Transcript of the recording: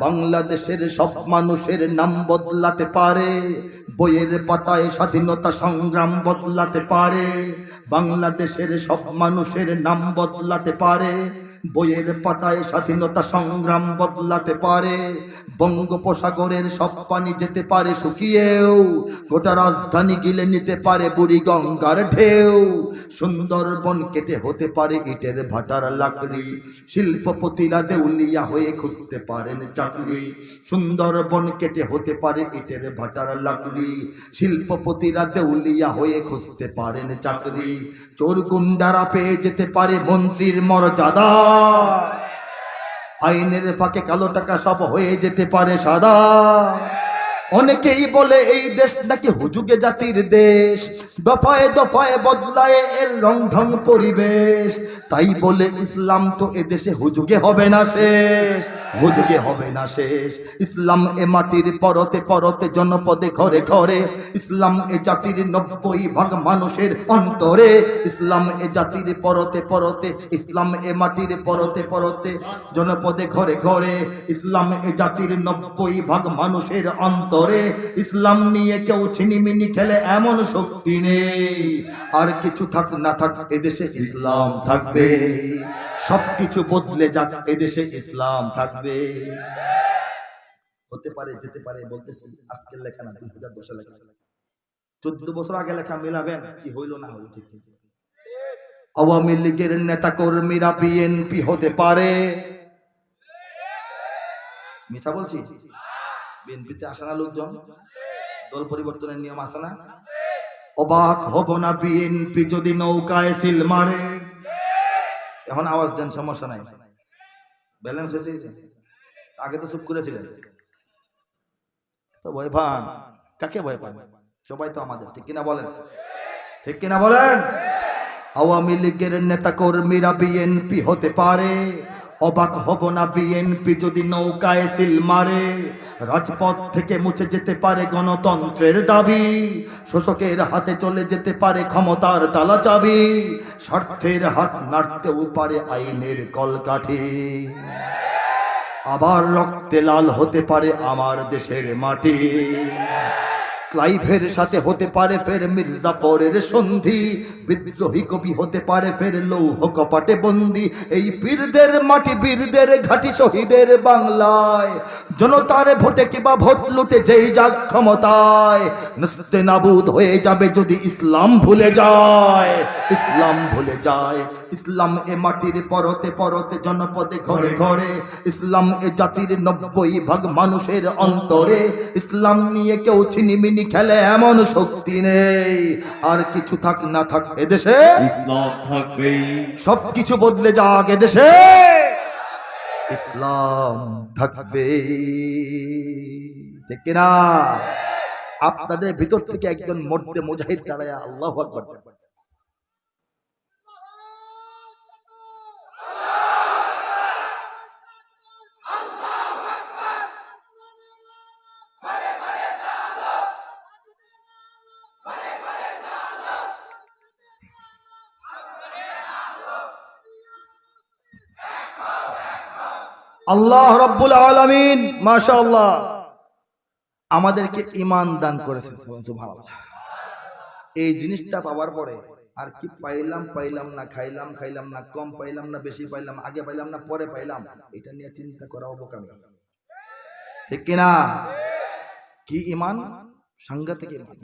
বাংলাদেশের সব মানুষের নাম বদলাতে পারে, বইয়ের পাতায় স্বাধীনতা সংগ্রাম বদলাতে পারে, বাংলাদেশের সব মানুষের নাম বদলাতে পারে, বইয়ের পাতায় স্বাধীনতা সংগ্রাম বদলাতে পারে, বঙ্গোপসাগরের সব পানি যেতে পারে শুকিয়েও, গোটা রাজধানী গিলে নিতে পারে বুড়ি গঙ্গার ঢেউ সুন্দরবন কেটে হতে পারে ইটের ভাটার লাকড়ি। শিল্পপতিরা দেউলিয়া হয়ে খুঁজতে পারেন চাকরি। সুন্দরবন কেটে হতে পারে ইটের ভাটার লাকড়ি। শিল্পপতিরা দেউলিয়া হয়ে খুঁজতে পারেন চাকরি। চোর গুন্ডারা পেয়ে যেতে পারে মন্ত্রীর মর্যাদা। আইনের ফাঁকে কালো টাকা সব হয়ে যেতে পারে সাদা। অনেকেই বলে এই দেশ নাকি হুজুগে জাতির দেশ। দফায় দফায় বদলায় এর রং ঢং পরিবেশ। তাই বলে ইসলাম তো এদেশে হুজুগে হবে না শেষ। হুজুগে হবে না শেষ। ইসলাম এ মাটির পরতে পরতে জনপদে ঘরে ঘরে। ইসলাম এ জাতির নব্বই ভাগ মানুষের অন্তরে। ইসলাম এ জাতির পরতে পরতে, ইসলাম এ মাটির পরতে পরতে জনপদে ঘরে ঘরে। ইসলাম এ জাতির নব্বই ভাগ মানুষের অন্তরে। ইসলাম নিয়ে কেউ ছিনিমিনি খেলে এমন শক্তি নেই। আর কিছু থাক না থাক, এদেশে ইসলাম থাকবে। সবকিছু বদলে যাক, এদেশে ইসলাম থাকবে। হতে পারে, যেতে পারে, বলতেছি আজকের লেখা না, দুই হাজার দশের লেখা। চোদ্দ বছর আগে লেখা, মিলাবেন? কি হইল না হইল, ঠিক। আওয়ামী লীগের নেতা কর্মীরা বিএনপি হতে পারে। মিথ্যা বলছি? বিএনপিতে আসে না লোকজন? দল পরিবর্তনের নিয়ম আসে না? অবাক হব না বিএনপি যদি নৌকায় সিল মারে? এখন আওয়াজ দেন, সমস্যা নাই। ব্যালেন্স হয়েছে আগে তো চুপ করেছিলেন। তো ভয় পান। কাকে ভয় পান? সবাই তো আমাদের, ঠিক কিনা বলেন? ঠিক কিনা বলেন? আওয়ামী লীগের নেতা কর্মীরা বিএনপি হতে পারে? অবাক হব না বিএনপি যদি নৌকায় সিল মারে? রাজপথ থেকে মুছে যেতে পারে গণতন্ত্রের দাবি। শোষকের হাতে চলে যেতে পারে ক্ষমতার তালা চাবি। স্বার্থের হাত নাড়তেও পারে আইনের কলকাঠি। আবার রক্তে লাল হতে পারে আমার দেশের মাটি। ক্লাইভের সাথে হতে পারে ফের মির্জাফরের সন্ধি। বিদ্রোহী কবি হতে পারে ফের লৌহ কপাটে বন্দি। এই বীরদের মাটি বীরদের ঘাটি শহীদের বাংলায়। জনতার ভোটে কিবা ভোট লুটে যেই যাক ক্ষমতায়। নস্তে নাবুদ হয়ে যাবে যদি ইসলাম ভুলে যায়। ইসলাম ভুলে যায়। ইসলাম এ মাটির পরতে পরতে জনপদে ঘরে ঘরে। ইসলাম এ জাতির নব্বই ভাগ মানুষের অন্তরে। ইসলাম নিয়ে কেউ ছিনিমিনি খেলে এমন শক্তি নেই। আর কিছু থাক না থাক এদেশে। ইসলাম থাকবে সব কিছু বদলে যাক এদেশে। ইসলাম থাকবে। ঠিক কিনা? আপনাদের ভিতর থেকে একজন মরতে মুজাহিদ দাঁড়ায় আল্লাহ আকবার। আল্লাহ রব্বুল আলামিন, মাশাআল্লাহ। আমাদেরকে ইমান দান করেছেন এই জিনিসটা পাওয়ার পরে আর কি পাইলাম পাইলাম না, খাইলাম খাইলাম না, কম পাইলাম না, বেশি পাইলাম, আগে পাইলাম না, পরে পাইলাম, এটা নিয়ে চিন্তা করা অবকামী। ঠিক কিনা? কি ইমান সাংঘাতিক ইমান